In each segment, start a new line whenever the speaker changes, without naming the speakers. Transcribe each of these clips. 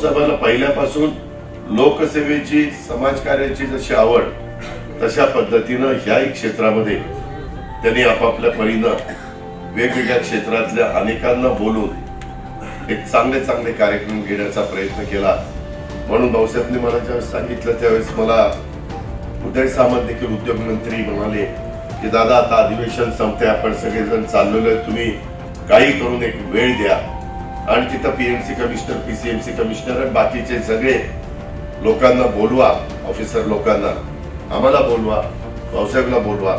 भाऊसाहेबांना पहिल्यापासून लोकसेवेची समाजकार्याची जशी आवड तशा पद्धतीनं ह्याही क्षेत्रामध्ये त्यांनी आपापल्या परीनं वेगवेगळ्या क्षेत्रातल्या अनेकांना बोलून एक चांगले चांगले कार्यक्रम घेण्याचा प्रयत्न केला. म्हणून भाऊसाहेबने मला ज्यावेळेस सांगितलं त्यावेळेस मला उदय सामंत देखील उद्योगमंत्री म्हणाले की दादा आता अधिवेशन संपते आपण सगळेजण चाललेलो आहे तुम्ही काही करून एक वेळ द्या. आणि तिथं पीएमसी कमिशनर पीसीएमसी कमिशनर आणि बाकीचे सगळे लोकांना बोलवा ऑफिसर लोकांना. आम्हाला बोलवा भाऊसाहेबला बोलवा.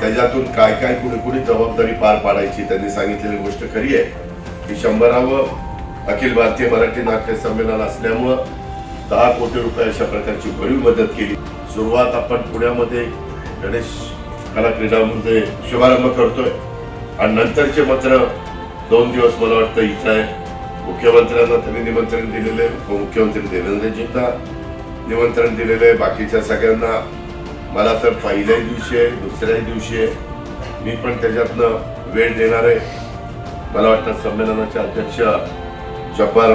त्याच्यातून काय काय कुणी कुणी जबाबदारी पार पाडायची त्यांनी सांगितलेली गोष्ट खरी आहे. की शंभरावं अखिल भारतीय मराठी नाट्य संमेलन असल्यामुळं दहा कोटी रुपये अशा प्रकारची भरीव मदत केली. सुरुवात आपण पुण्यामध्ये गणेश कला क्रीडामध्ये शुभारंभ करतोय. आणि नंतरचे मात्र दोन दिवस मला वाटतं इथं आहे. मुख्यमंत्र्यांना त्यांनी निमंत्रण दिलेलं आहे. उपमुख्यमंत्री देवेंद्रजींना निमंत्रण दिलेलं आहे. बाकीच्या सगळ्यांना मला तर पहिल्याही दिवशी आहे दुसऱ्याही दिवशी आहे. मी पण त्याच्यातनं वेळ देणार आहे. मला वाटतं संमेलनाचे अध्यक्ष जब्बार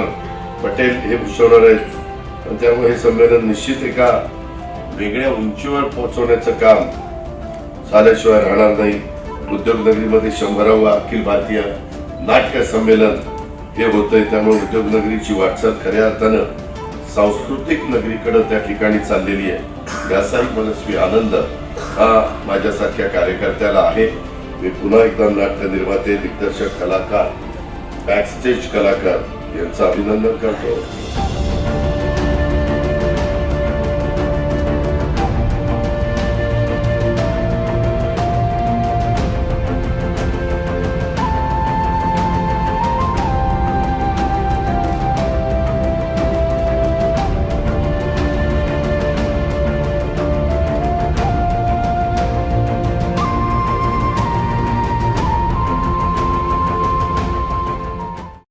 पटेल हे भूषवणार आहेत. आणि त्यामुळे हे संमेलन निश्चित एका वेगळ्या उंचीवर पोहोचवण्याचं काम झाल्याशिवाय राहणार नाही. उद्योगनगरीमध्ये शंभरावा अखिल भारतीय नाट्य संमेलन हे होतंय. त्यामुळे उद्योगनगरीची वाटचाल खऱ्या अर्थानं सांस्कृतिक नगरीकडे त्या ठिकाणी चाललेली आहे. याचाही मनस्वी आनंद हा माझ्यासारख्या कार्यकर्त्याला आहे. मी पुन्हा एकदा नाट्य निर्माते दिग्दर्शक कलाकार बॅकस्टेज कलाकार यांचं अभिनंदन करतो.